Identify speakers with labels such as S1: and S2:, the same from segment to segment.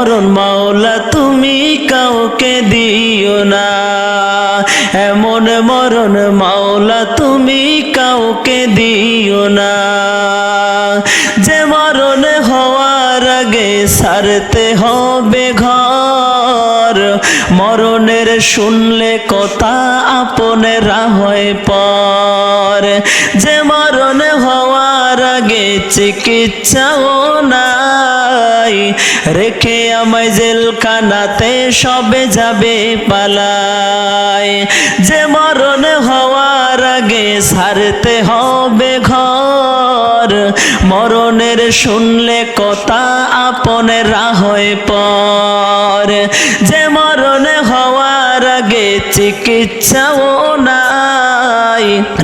S1: মরণ মাওলা, তুমি কাউকে দিও না। এমন মরণ মাওলা, তুমি কাউকে দিও না। যে মরণ হওয়ার আগে সারতে হবে ঘর, মরণের শুনলে কথা আপনেরা হয় পর। যে চিকিৎসাও নাই। রেখে আমায় জেলখানাতে সবে যাবে পালায়। যে মরণ হওয়ার আগে সারতে হবে ঘর। মরণের শুনলে কথা আপনেরা হয় পর। যে মরণ হওয়ার আগে চিকিৎসাও নাই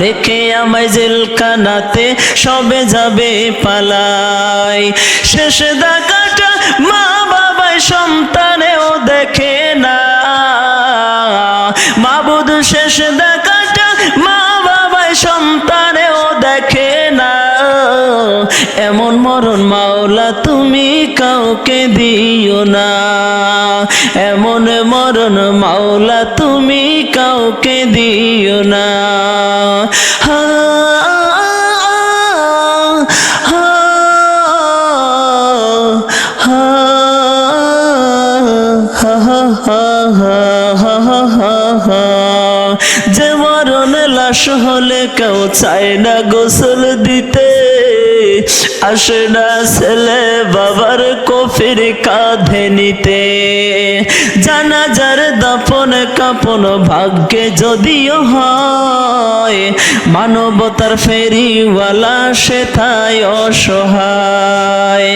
S1: রেখে আমায় জেলখানাতে সবে যাবে পালাই। শেষ দাকাটা মা বাবাই সন্তানেও দেখে না। মাবুদ শেষ দেখাটা মা বাবাই সন্তানেও দেখে না। এমন মরণ মাওলা তুমি কাউকে দিও না। এমন মরণ মাওলা তুমি কাউকে দিও না। যে মরণ লাশ হলে কেউ চায় না গোসল দিতে। আসে না ছেলে বাবার কফির কাঁধে নিতে। জানাজার দাপন কাপন ভাগ্যে যদিও হয়। মানবতার ফেরিওয়ালা সে অসহায়।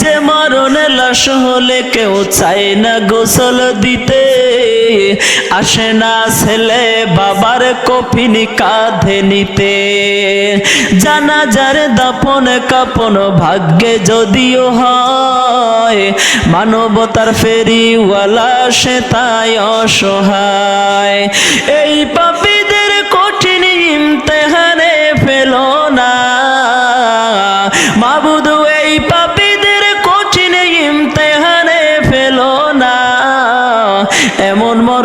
S1: যে মরণ লাশ হলে কেউ চায় না গোসল দিতে। আসে না ছেলে বাবার কফিন কাঁধে নিতে। দাপন কাপন ভাগ্যে যদিও হয়, মানবতার ফেরিওয়ালা সে তাই অসহায়। এই পাপীদের